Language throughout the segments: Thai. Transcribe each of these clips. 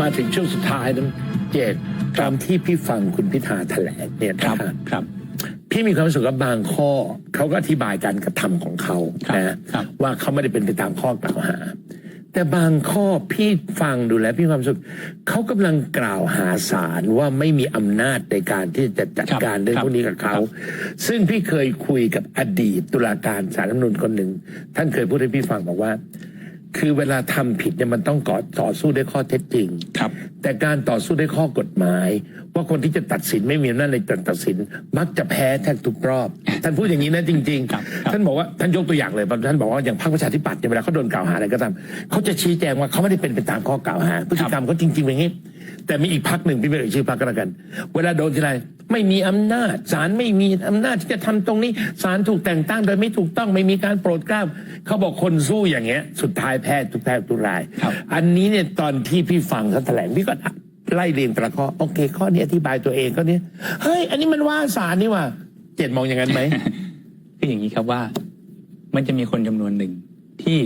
มาถึงช่วงสุดท้ายนั้นเจตตามที่พี่ฟังคุณพิธาแถลงเนี่ยครับนะฮะครับ พี่มีความรู้สึกว่าบางข้อเขาก็อธิบายการกระทำของเขาครับนะครับว่าเขาไม่ได้เป็นไปตามข้อกล่าวหา แต่บางข้อพี่ฟังดูแล้วพี่มีความรู้สึกเขากำลังกล่าวหาศาลว่าไม่มีอำนาจในการที่จะจัดครับการเรื่องครับพวกนี้กับเขาครับซึ่งพี่เคยคุยกับอดีตตุลาการศาลรัฐธรรมนูญคนหนึ่งท่านเคยพูดให้พี่ฟังบอกว่า คือเวลาทำผิดเนี่ยมันต้องก่อต่อสู้ด้วยข้อเท็จจริงครับ แต่การต่อสู้ด้วยข้อกฎหมาย ว่าคนที่จะตัดสินไม่มีอำนาจในการตัดสิน มักจะแพ้แทบทุกรอบ ท่านพูดอย่างนี้นะจริงครับครับท่านบอกว่าท่านยกตัวอย่างเลยท่านบอกว่าอย่างพรรคประชาธิปัตย์เนี่ยเวลาเขาโดนกล่าวหาอะไรก็ตามเขาจะชี้แจงว่าเขาไม่ได้เป็นไปตามข้อกล่าวหาพฤติกรรมเขาจริงๆเป็นอย่างนี้ แต่มีอีกพักหนึ่งพี่ไม่เอ่ยชื่อพักก็แล้วกัน เวลาโดนทีไรไม่มีอำนาจศาลไม่มีอำนาจที่จะทำตรงนี้ศาลถูกแต่งตั้งโดยไม่ถูกต้องไม่มีการโปรดเกล้าเขาบอกคนสู้อย่างเงี้ย สุดท้ายแพ้ทุกแพ้ทุกรายครับอันนี้เนี่ยตอนที่พี่ฟังเขาแถลงพี่ก็ไล่เรียงแต่ละข้อโอเค ข้อนี้อธิบายตัวเองก็เนี้ยเฮ้ย อันนี้มันว่าศาลนี่ว่าเจ็ดมองอย่างนั้นไหมคืออย่างนี้ครับว่า มันจะมีคนจำนวนหนึ่งที่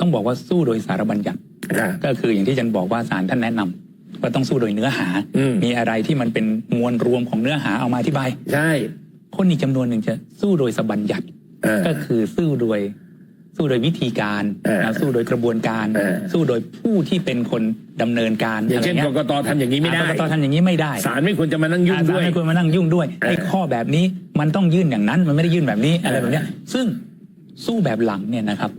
ต้องบอกว่าสู้โดยสารบัญญัติอ่าก็คืออย่างที่อาจันบอกว่าศาลท่านแนะนำ ว่าต้องสู้โดยเนื้อหา อืม มีอะไรที่มันเป็นมวลรวมของเนื้อหาเอามาอธิบาย ใช่คนอีกจำนวนหนึ่งจะสู้โดยสบัญญัติเออก็คือสู้โดยสู้โดยวิธีการเออนะสู้โดยกระบวนการ เออ สู้โดยผู้ที่เป็นคนดำเนินการอย่างเช่นะกไรกตทำอย่างนี้ไม่ได้อ่ากกตทำอย่างนี้ไม่ได้ศาลไม่ควรจะมานั่งยุ่งอาด้วยศาลไม่ควรมานั่งยุ่งด้วยเออไอ้ข้อแบบนี้มันต้องยื่นอย่างนั้น มันไม่ได้ยื่นแบบนี้อะไรเออ แบบเนี้ย ซึ่งสู้แบบหลังเนี่ยนะครับ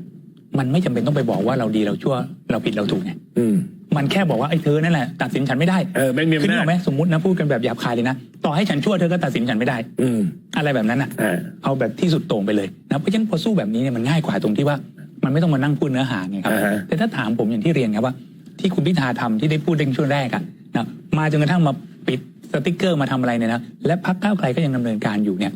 มันไม่จำเป็นต้องไปบอกว่าเราดีเราชั่วเราผิดเราถูกไง อืม มันแค่บอกว่าไอ้เธอนั่นแหละตัดสินฉันไม่ได้เออไม่มีคืออำนึกนาอจ อกไหมสมมตินะพูดกันแบบหยาบคายเลยนะต่อให้ฉันชั่วเธอก็ตัดสินฉันไม่ได้ อืมอะไรแบบนั้นอะ อ่า เอาแบบที่สุดโต่งไปเลยนะเพราะฉะนั้นพอสู้แบบนี้เนี่ยมันง่ายกว่าตรงที่ว่ามันไม่ต้องมานั่งพูดเนื้อหาไงครับ อ่าฮะ แต่ถ้าถามผมอย่างที่เรียนครับว่า ที่คุณพิธาทำที่ได้พูดในช่วงแรกอะนะมาจนกระทั่งมาปิดสติกเกอร์มาทำอะไรเนี่ยนะและพักก้าวไกลก็ยังดำเนินการอยู่เนี่ย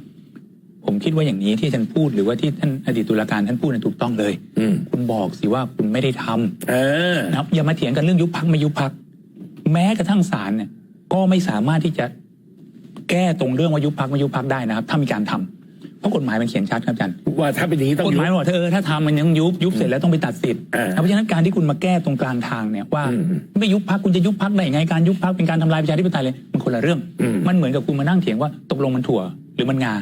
ผมคิดว่าอย่างนี้ที่ท่านพูดหรือว่าที่ท่านอดีตตุลาการท่านพูดเนี่ยถูกต้องเลย อืม คุณบอกสิว่าคุณไม่ได้ทำเออนะครับอย่ามาเถียงกันเรื่องยุบพักไม่ยุบพัก แม้กระทั่งศาลเนี่ยก็ไม่สามารถที่จะแก้ตรงเรื่องว่ายุบพักไม่ยุบพักได้นะครับ ถ้ามีการทำเพราะกฎหมายมันเขียนชัดครับอาจารย์ ว่าถ้าเป็นอย่างนี้ต้องกฎหมายยุบ บอกเออถ้าทำมันยังยุบยุบเสร็จแล้วต้องไปตัดสิทธิ์อ่าเพราะฉะนั้นการที่คุณมาแก้ตรงกลางทางเนี่ยว่าอืมไม่ยุบพักคุณจะยุบพักได้ยังไงการยุบพักเป็นการทำลายประชาธิปไตยเลยมันคนละเรื่อง อืม มันเหมือนกับคุณมานั่งเถียงว่าตกลงมันถั่วหรือมันงา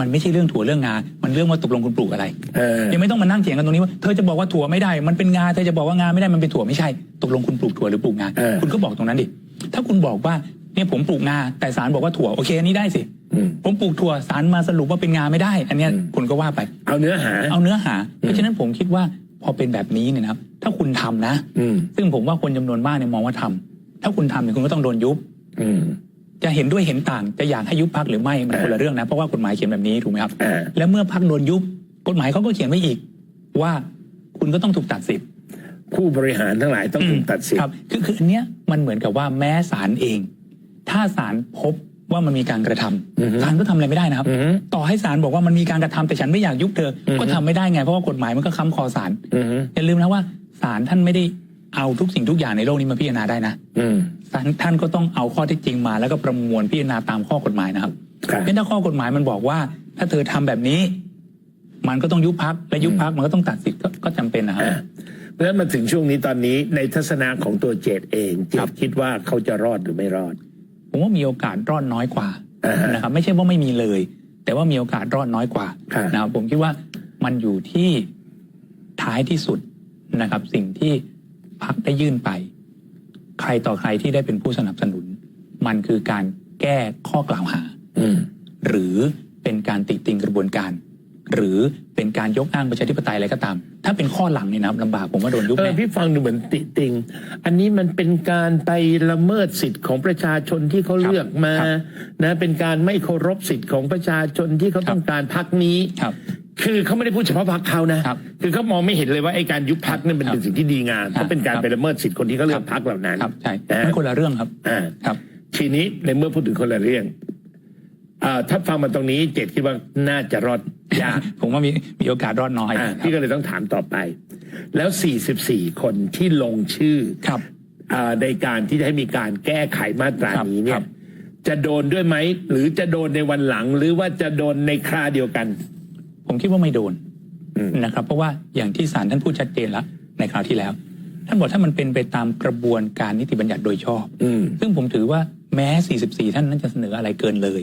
มันไม่ใช่เรื่องถั่วเรื่องงา มันเรื่องว่าตกลงคุณปลูกอะไรเออ ยังไม่ต้องมานั่งเถียงกันตรงนี้ว่าเธอจะบอกว่าถั่วไม่ได้ มันเป็นงา เธอจะบอกว่างาไม่ได้ มันเป็นถั่วไม่ใช่ ตกลงคุณปลูกถั่วหรือปลูกงา เออ คุณก็บอกตรงนั้นดิ ถ้าคุณบอกว่าเนี่ยผมปลูกงา แต่ศาลบอกว่าถั่ว โอเคอันนี้ได้สิ อืม ผมปลูกถั่วศาลมาสรุปว่าเป็นงาไม่ได้ อันเนี้ยอืม คุณก็ว่าไป เอาเนื้อหา เอาเนื้อหา เพราะฉะนั้นผมคิดว่าพอเป็นแบบนี้เนี่ยนะครับ ถ้าคุณทำนะ อืมซึ่งผมว่าคนจำนวนมากเนี่ยมองว่าทำถ้าคุณทำเนี่ยคุณก็ต้องโดนยุบ อืม จะเห็นด้วยเห็นต่างจะอยากให้ยุบพักหรือไม่มันเออคนละเรื่องนะเพราะว่ากฎหมายเขียนแบบนี้ถูกไหมครับเออแล้วเมื่อพักโดนยุบกฎหมายเขาก็เขียนไว้อีก ว่าคุณก็ต้องถูกตัดสิทธิ์ผู้บริหารทั้งหลายต้องถูกตัดสิทครัธิ์บคือคืออันเนี้ยมันเหมือนกับว่าแม้ศาลเอง ถ้าศาลพบว่ามันมีการกระทำอือฮึศาลก็ทำอะไรไม่ได้นะครับอืมต่อให้ศาลบอกว่ามันมีการกระทำแต่ฉันไม่อยากยุบเธอออฮึก็ทำไม่ได้ไงเพราะว่ากฎหมายมันก็ค้ำคอศาลอืมอย่าลืมนะว่าศาลท่านไม่ได้ เอาทุกสิ่งทุกอย่างในโลกนี้มาพิจารณาได้นะอืมศาลท่านก็ต้องเอาข้อเท็จจริงมา แล้วก็ประมวลพิจารณาตามข้อกฎหมายนะครับครับเพราะฉะนั้นถ้าข้อกฎหมายมันบอกว่า ถ้าเธอทำแบบนี้ มันก็ต้องยุบพักและยุบพักมันก็ต้องตัดสิทธิ์ก็ก็จำเป็นนะครับอ่าเพราะฉะนั้นมาถึงช่วงนี้ตอนนี้ในทัศนะของตัวเจดเองเจครัดบคิดว่าเขาจะรอดหรือไม่รอด ผมว่ามีโอกาสรอดน้อยกว่าอ่าฮะนะครับ ไม่ใช่ว่าไม่มีเลย แต่ว่ามีโอกาสรอดน้อยกว่าครับนะครับผมคิดว่ามันอยู่ที่ท้ายที่สุดนะครับ สิ่งที่ พักได้ยื่นไป ใครต่อใครที่ได้เป็นผู้สนับสนุน มันคือการแก้ข้อกล่าวหาอืมหรือเป็นการติติงกระบวนการ หรือเป็นการยกอ้างประชาธิปไตยอะไรก็ตาม ถ้าเป็นข้อหลังเนี่ยนะครับลำบากผมว่าโดนยุบเออแน่พี่ฟังดูเหมือนติติง อันนี้มันเป็นการไปละเมิดสิทธิ์ของประชาชนที่เขาเลือกมานะเป็นการไม่เคารพสิทธิ์ของประชาชนที่เขาต้องการพักนี้ ครับคือเขาไม่ได้พูดเฉพาะพักเขานะ ครับคือเขามองไม่เห็นเลยว่าไอ้การยุบพักเนี่ยมันครับเป็นสิ่งที่ดีงามเพราะเป็นการครับ ไปละเมิดสิทธิ์คนที่เขาเลือกครับพักเหล่านั้นครับใช่นะมันคนละเรื่องครับอ่าครับ ทีนี้ในเมื่อพูดถึงคนละเรื่องอ่าถ้าฟังมาตรงนี้เจดคิดว่าน่าจะรอดยาก ผมว่ามีมีโอกาสรอดน้อยอ่าครับพี่ก็เลยต้องถามต่อไป แล้ว 44 คนที่ลงชื่อครับ อ่าในการที่จะให้มีการแก้ไขมาตราครับนี้เนี่ครัยบ จะโดนด้วยไหม หรือจะโดนในวันหลัง หรือว่าจะโดนในคราเดียวกัน ผมคิดว่าไม่โดนอืมนะครับ เพราะว่าอย่างที่ศาลท่านพูดชัดเจนแล้วในคราวที่แล้ว ท่านบอกถ้ามันเป็นไปตามกระบวนการนิติบัญญัติโดยชอบอืมซึ่งผมถือว่าแม้ 44 ท่านนั้นจะเสนออะไรเกินเลย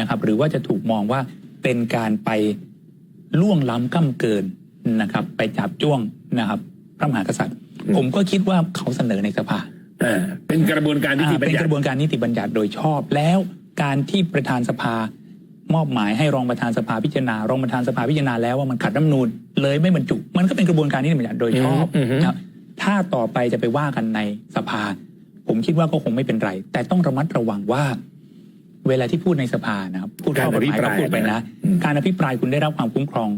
นะครับ หรือว่าจะถูกมองว่าเป็นการไปล่วงล้ำก้ำเกินนะครับ ไปจับจ้วงนะครับ พระมหากษัตริย์ ผมก็คิดว่าเขาเสนอในสภาอ่าเป็นกระบวนการนิติอ่าบัญเป็นญักติระบวนการนิติบัญญัติโดยชอบแล้วการที่ประธานสภา มอบหมายให้รองประธานสภาพิจารณารองประธานสภาพิจารณาแล้วว่ามันขัดรัฐธรรมนูญเลยไม่บรรจุ มันก็เป็นกระบวนการนิติบัญญัติโดยชอบอืมอืมนะครับถ้าต่อไปจะไปว่ากันในสภา ผมคิดว่าก็คงไม่เป็นไร แต่ต้องระมัดระวังว่า เวลาที่พูดในสภานะครับพูดข้อกฎหมายก็พูดไปนะ การอภิปรายคุณได้รับความคุ้มครอง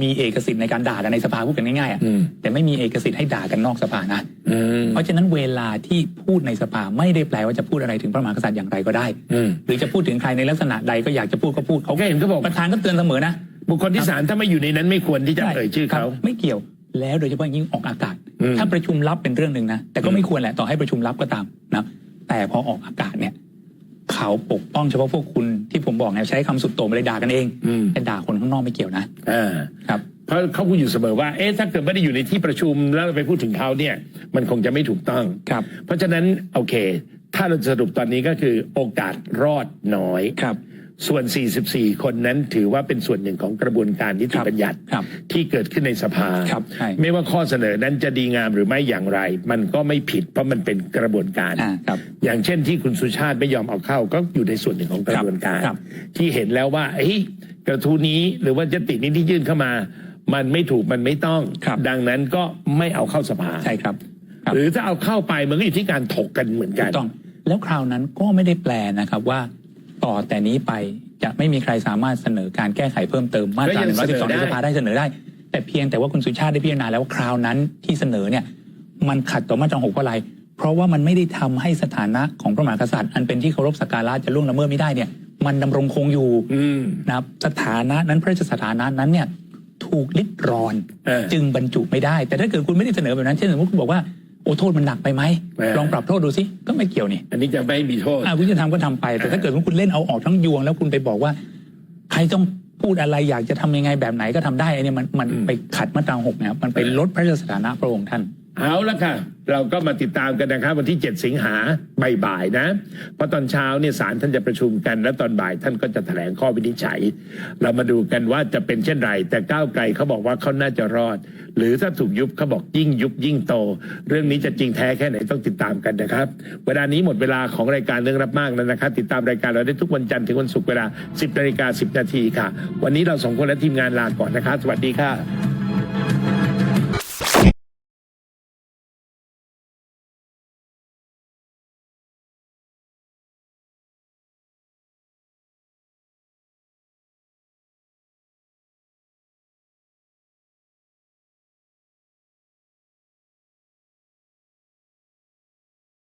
มีเอกสิทธิ์ในการด่ากันในสภาพูดกันง่ายๆอะอืมแต่ไม่มีเอกสิทธิ์ให้ด่ากันนอกสภานะอืมเพราะฉะนั้นเวลาที่พูดในสภาไม่ได้แปลว่าจะพูดอะไรถึงพระมหากษัตริย์อย่างไรก็ได้อืมหรือจะพูดถึงใครในลักษณะใดก็อยากจะพูดก็พูดเขาก็เห็นเขาบอกประธานก็เตือนเสมอนะบุคคลที่สามถ้าไม่อยู่ในนั้นไม่ควรที่จะเอ่ยชื่อเขาครับไม่เกี่ยวแล้วโดยเฉพาะยิ่งออกอากาศอืมถ้าประชุมลับเป็นเรื่องหนึ่งนะแต่ก็ไม่ควรแหละต่อให้ประชุมลับก็ตามนะแต่พอออกอากาศเนี่ยเขาปกป้องเฉพาะพวกคุณที่ผมบอกไงใช้คำสุดโต่งไปเลยด่ากันเองอืมแต่ด่าคนข้าง นอกไม่เกี่ยวนะอ่าครับ เพราะเขาพูดอยู่เสมอว่า เอ๊ะถ้าเกิดไม่ได้อยู่ในที่ประชุมแล้วเราไปพูดถึงเขาเนี่ย มันคงจะไม่ถูกต้อง ครับ เพราะฉะนั้นโอเค ถ้าเราสรุปตอนนี้ก็คือโอกาสรอดน้อย ครับ ส่วน 44 คนนั้นถือว่าเป็นส่วนหนึ่งของกระบวนการนิติบัญญัติครับที่เกิดขึ้นในสภา ครับใช่ ไม่ว่าข้อเสนอนั้นจะดีงามหรือไม่อย่างไร มันก็ไม่ผิดเพราะมันเป็นกระบวนการ อ่าครับ อย่างเช่นที่คุณสุชาติไม่ยอมเอาเข้าก็อยู่ในส่วนหนึ่งของกระบวนการ ครับ ที่เห็นแล้วว่าเอ้ย กระทู้นี้หรือว่าจะตินี้ที่ยื่นเข้ามา มันไม่ถูกมันไม่ต้อง ครับดังนั้นก็ไม่เอาเข้าสภา ใช่ครับครับ หรือถ้าเอาเข้าไปมันก็อยู่ที่การถกกันเหมือนกันถูกต้องแล้วคราวนั้นก็ไม่ได้แปลนะครับว่า ต่อแต่นี้ไปจะไม่มีใครสามารถเสนอการแก้ไขเพิ่มเติมมาตราก็ยังเสนอ112ในได้สภาได้เสนอได้ แต่เพียงแต่ว่าคุณสุชาติได้พิจารณาแล้วว่าคราวนั้นที่เสนอเนี่ยมันขัดต่อมาตราหกเพราะอะไร เพราะว่ามันไม่ได้ทำให้สถานะของพระมหากษัตริย์ อันเป็นที่เคารพสักการะจะล่วงละเมิดไม่ได้เนี่ย มันดำรงคงอยู่อืมนะครับสถานะนั้นพระราชสถานะนั้นเนี่ยถูกลิดรอนเออจึงบรรจุไม่ได้ แต่ถ้าเกิดคุณไม่ได้เสนอแบบนั้นเช่นสมมติคุณบอกว่าโอ้โทษมันหนักไปไหมเออลองปรับโทษดูสิก็ไม่เกี่ยวนี่อันนี้จะไม่มีโทษอ่าคุณจะทำก็ทำไป แต่ถ้าเกิดว่าคุณเล่นเอาออกทั้งยวง แล้วคุณไปบอกว่า ใครต้องพูดอะไรอยากจะทำยังไงแบบไหนก็ทำได้ไอ้เนี่ยมันมันอืมไปขัดมาตราหกนะครับมันไปลดพระราชสถานะพระองค์ท่าน เอาละค่ะ เราก็มาติดตามกันนะครับ วันที่ 7 สิงหาบ่ายๆนะ เพราะตอนเช้าเนี่ยศาลท่านจะประชุมกัน และตอนบ่ายท่านก็จะแถลงข้อวินิจฉัย เรามาดูกันว่าจะเป็นเช่นไร แต่ก้าวไกลเขาบอกว่าเขาน่าจะรอด หรือถ้าถูกยุบเขาบอกยิ่งยุบยิ่งโต เรื่องนี้จะจริงแท้แค่ไหนต้องติดตามกันนะครับ เวลานี้หมดเวลาของรายการเรื่องรับมากแล้วนะครับ ติดตามรายการเราได้ทุกวันจันทร์ถึงวันศุกร์เวลา 10นาฬิกา10นาทีค่ะ วันนี้เราสองคนและทีมงานลาก่อนนะครับสวัสดีค่ะ